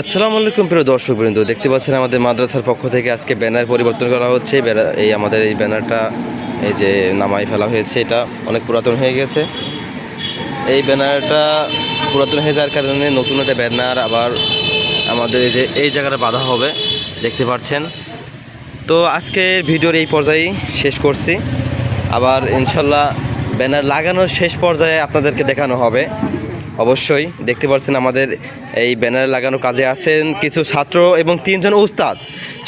আসসালামু আলাইকুম প্রিয় দর্শক বৃন্দ দেখতে পাচ্ছেন আমাদের মাদ্রাসার পক্ষ থেকে আজকে ব্যানার পরিবর্তন করা হচ্ছে। এই আমাদের এই ব্যানারটা, এই যে নামাই ফেলা হয়েছে, এটা অনেক পুরাতন হয়ে গেছে। এই ব্যানারটা পুরাতন হয়ে যাওয়ার কারণে নতুন একটা ব্যানার আবার আমাদের এই যে, এই জায়গাটা বাঁধা হবে, দেখতে পাচ্ছেন। তো আজকের ভিডিওর এই পর্যায়েই শেষ করছি। আবার ইনশাল্লাহ ব্যানার লাগানোর শেষ পর্যায়ে আপনাদেরকে দেখানো হবে। অবশ্যই দেখতে পাচ্ছেন আমাদের এই ব্যানার লাগানো কাজে আছেন কিছু ছাত্র এবং তিনজন উস্তাদ।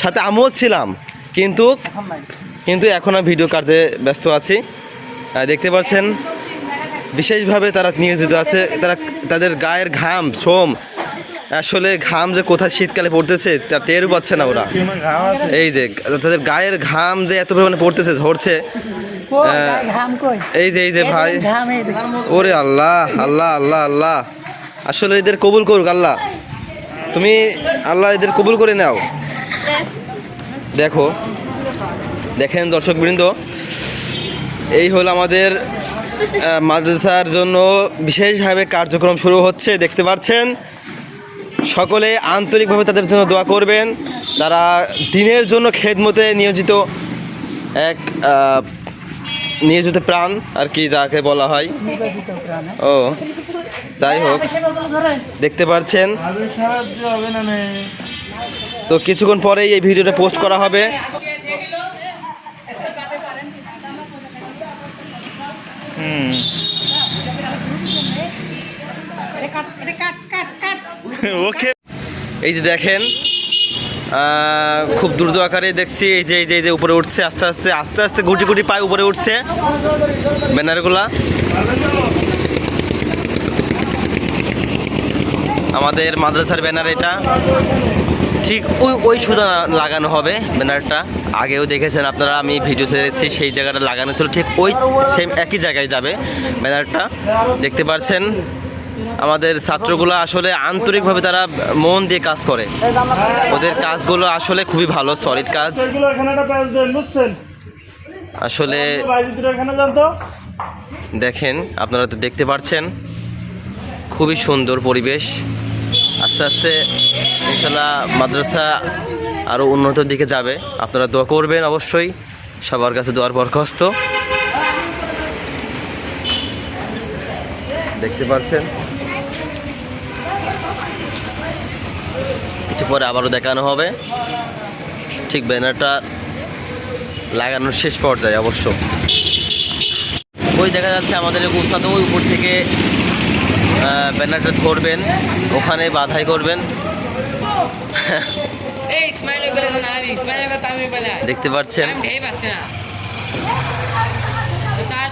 সাথে আমিও ছিলাম কিন্তু কিন্তু এখন আমি ভিডিও কাজে ব্যস্ত আছি। দেখতে পাচ্ছেন বিশেষভাবে তারা নিয়োজিত আছে তারা তাদের গায়ের ঘাম শ্রম আসলে ঘাম যে কোথায় শীতকালে পড়তেছে তা টের পাচ্ছে না ওরা। এই যে তাদের গায়ের ঘাম যে এত পরিমাণে পড়তেছে ঝরছে হ্যাঁ। এই যে এই যে ভাই। ওরে আল্লাহ আল্লাহ আল্লাহ আল্লাহ। আসলে এদের কবুল করুক আল্লাহ। তুমি আল্লাহ এদের কবুল করে নাও। দেখো দেখেন দর্শকবৃন্দ এই হলো আমাদের মাদ্রাসার জন্য বিশেষভাবে কার্যক্রম শুরু হচ্ছে দেখতে পাচ্ছেন? সকলে আন্তরিকভাবে তাদের জন্য দোয়া করবেন। তারা দিনের জন্য খেদমতে নিয়োজিত এক আহ, যেতে প্রাণ আর কি যাকে বলা হয়। ও যাই হোক দেখতে পাচ্ছেন তো কিছুক্ষণ পরেই এই ভিডিওটা পোস্ট করা হবে। ওকে। এই যে দেখেন খুব দ্রুত আকারে দেখছি, এই যে এই যে এই যে উপরে উঠছে, আস্তে আস্তে আস্তে আস্তে গুটি গুটি পায়ে উপরে উঠছে। ব্যানারগুলা। আমাদের মাদ্রাসার ব্যানার এটা। ঠিক ওই ওই সুদা লাগানো হবে ব্যানারটা। আগেও দেখেছেন আপনারা, আমি ভিডিও ছেড়েছি, সেই জায়গাটা লাগানো ছিল, ঠিক ওই সেম একই জায়গায় যাবে ব্যানারটা। দেখতে পাচ্ছেন আমাদের ছাত্রগুলো আসলে আন্তরিকভাবে তারা মন দিয়ে কাজ করে। ওদের কাজগুলো আসলে খুবই ভালো সলিড কাজ। আসলে দেখেন আপনারা তো দেখতে পাচ্ছেন খুবই সুন্দর পরিবেশ। আস্তে আস্তে ইনশাল্লাহ মাদ্রাসা আরও উন্নত দিকে যাবে। আপনারা দোয়া করবেন অবশ্যই। সবার কাছে দোয়ার বরখাস্ত। দেখতে পাচ্ছেন কিছু পরে আবারও দেখানো হবে। ঠিক ব্যানারটা লাগানোর শেষ পর্যায়ে অবশ্য। ওই দেখা যাচ্ছে আমাদের উস্তাদ ওই উপর থেকে ব্যানারটা ধরবেন ওখানে বাধাই করবেন। দেখতে পাচ্ছেন? তার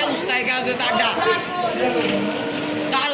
তোল উস্তাদ গান দে তার